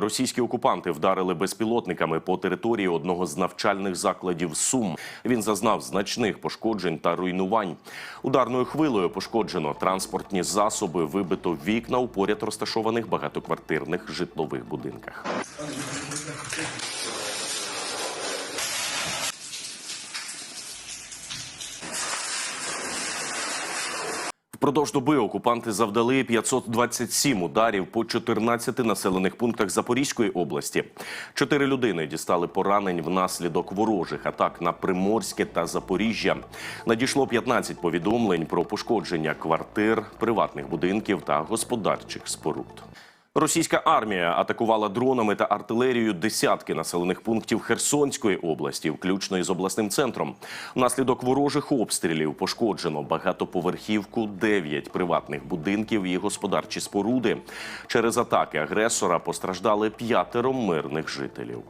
Російські окупанти вдарили безпілотниками по території одного з навчальних закладів Сум. Він зазнав значних пошкоджень та руйнувань. Ударною хвилею пошкоджено транспортні засоби, вибито вікна у поряд розташованих багатоквартирних житлових будинках. Впродовж доби окупанти завдали 527 ударів по 14 населених пунктах Запорізької області. Чотири людини дістали поранень внаслідок ворожих атак на Приморське та Запоріжжя. Надійшло 15 повідомлень про пошкодження квартир, приватних будинків та господарчих споруд. Російська армія атакувала дронами та артилерією десятки населених пунктів Херсонської області, включно із обласним центром. Внаслідок ворожих обстрілів пошкоджено багатоповерхівку, 9 приватних будинків і господарчі споруди. Через атаки агресора постраждали п'ятеро мирних жителів.